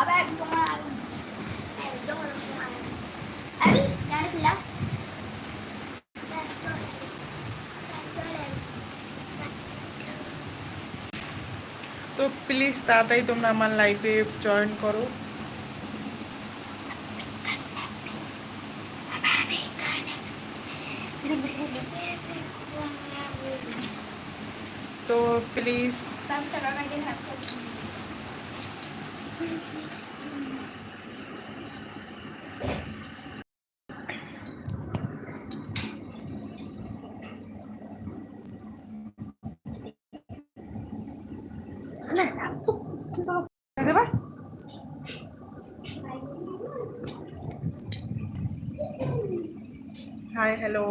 আবার তোমার আমি একদম তোমার আমি জানিছিলাম তো প্লিজ তাড়াতাড়ি তোমরা আমার লাইফে জয়েন করো তো please Deba hi hello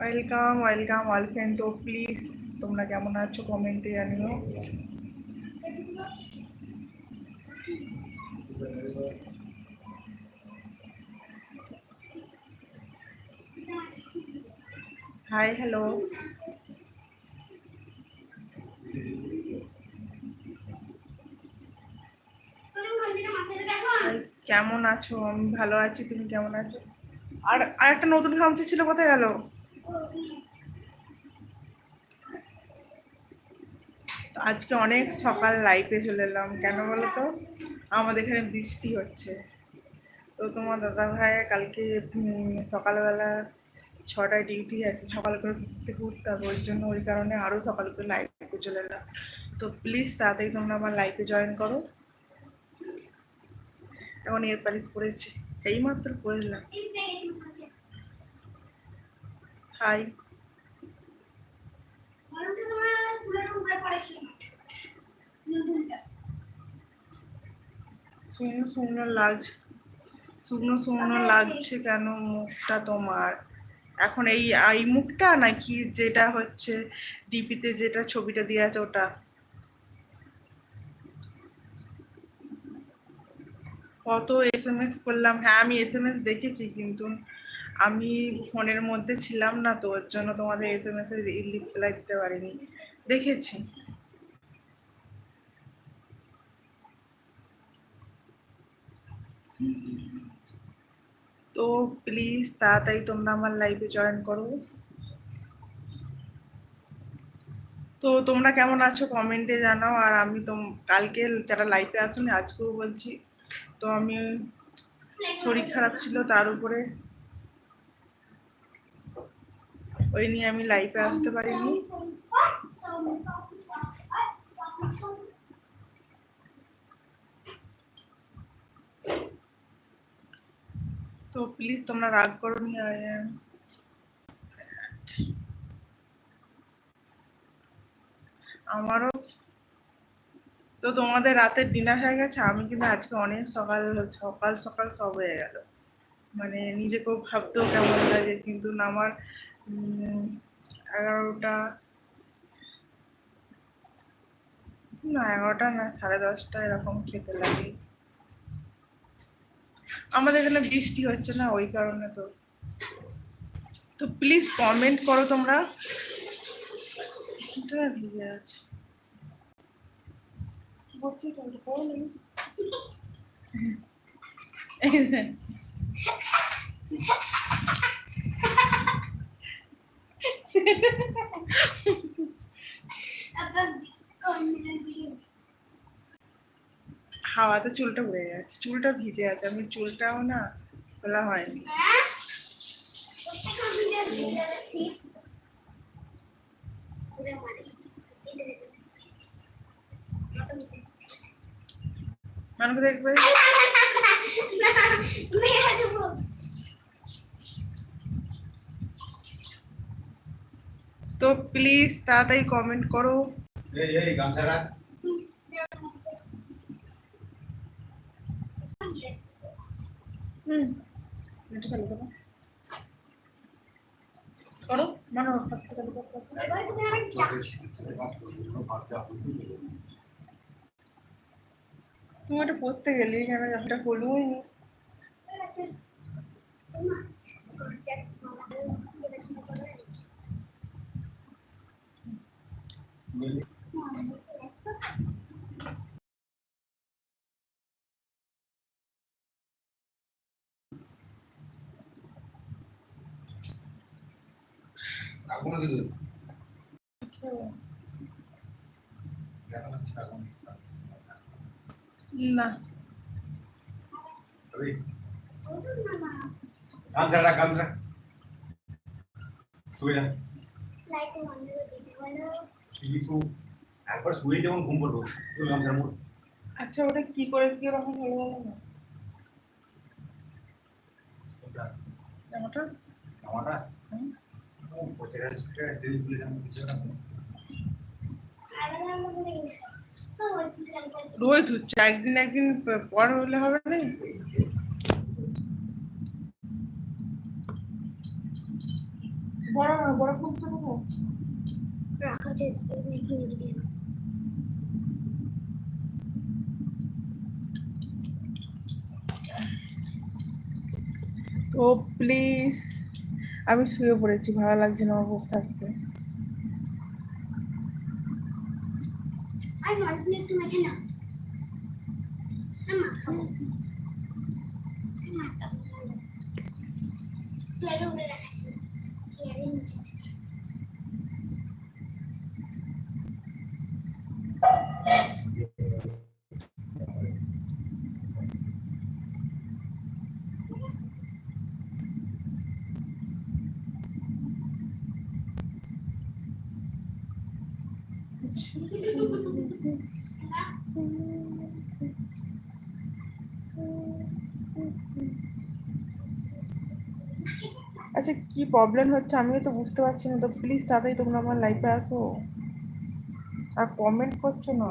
welcome welcome welcome তো প্লিজ তোমরা কেমন আছো কমেন্টে জানিও হাই হ্যালো কেমন আছো? আমি ভালো আছি, তুমি কেমন আছো? আর আর একটা নতুন খামতি ছিল, কোথায় গেল? আজকে অনেক সকাল লাইফে চলে এলাম। কেন বলো তো? আমাদের এখানে বৃষ্টি হচ্ছে। তো তোমার দাদা ভাই কালকে সকালবেলা ছটায় ডিউটি আছে। সকাল করে ঘুরতে ঘুরতে হবে। ওই জন্য ওই কারণে আরও সকাল করে লাইফে চলে এলাম। তো প্লিজ তাড়াতাড়ি তোমরা আমার লাইফে জয়েন করো। এখন এর পালিশ পড়েছে এইমাত্র পড়লাম হাই শুকনো শুকনো লাগছে। শুকনো শুকনো লাগছে কেন মুখটা তোমার? এখন এই এই মুখটা নাকি যেটা হচ্ছে ডিপিতে যেটা ছবিটা দেওয়া আছে ওটা? কত এস এম এস করলাম। হ্যাঁ আমি এস এম এস দেখেছি কিন্তু আমি ফোনের মধ্যে ছিলাম না তো, ওর জন্য তোমাদের এস এম এস এর রিপ্লাই দিতে পারিনি। দেখেছি। তো প্লিজ তাড়াতাড়ি তোমরা আমার লাইভে জয়েন করো। তো তোমরা কেমন আছো কমেন্টে জানাও। আর আমি তো কালকে যারা লাইভে আসুনি আজকেও বলছি, তো আমি শরীর খারাপ ছিল তার উপরে। ওই নিয়ে আমি লাইভে আসতে পারিনি। তো প্লিজ তোমরা রাগ করো নি আমারও তো তোমাদের রাতের ডিনার হয়ে গেছে, আমি কিন্তু আজকে অনেক সকাল সকাল সকাল সব হয়ে গেল। মানে নিজেকেও ভাবতেও কেমন লাগে, কিন্তু আমার এগারোটা না, এগারোটা না, সাড়ে দশটা এরকম খেতে লাগে। আমাদের এখানে বৃষ্টি হচ্ছে না, ওই কারণে তো। তো প্লিজ কমেন্ট করো তোমরা। ভিজে আছে বলছি তো, এটা করো না। এই দেখ। হাওয়াতে চুলটা উড়ে গেছে। চুলটা ভিজে আছে, আমি চুলটাও না খোলা হয়নি। মানুষ দেখবে? তো প্লিজ তাড়াতাড়ি কমেন্ট করো। এই এই, গামছা রাখ। হুম। এটা চালু করো। করো মানো চালু করো। তুমি ওটা পড়তে গেলি কেন? এটা হলুই নি। না। শুয়ে যা। কিছু একবার শুয়ে যেমন ঘুম পড়ব গামছার আচ্ছা ওটা কি করে কি রকম হলো না। জামাটা জামাটা হুম। ও পচে গেছে যদি তুলে জামা কিছু না আলাদা আলাদা করে দিতে তো ওই পিছনটা রোজ হচ্ছে একদিন একদিন পর হলে হবে না বড় না আমি শুয়ে পড়েছি ভালো লাগছে না আমার থাকতে। আর নলগুলো আচ্ছা কি প্রবলেম হচ্ছে? আমিও তো বুঝতে পারছি না। তো প্লিজ তাড়াতাড়ি তোমরা আমার লাইফে আসো। আর কমেন্ট করছ না?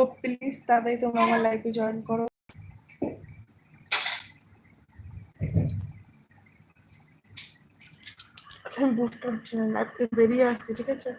তো প্লিজ তাড়াতাড়ি তোমরা আমার লাইফে জয়েন করো। আচ্ছা, বুঝতে পারছি না লাইফ থেকে বেরিয়ে আসছি ঠিক আছে?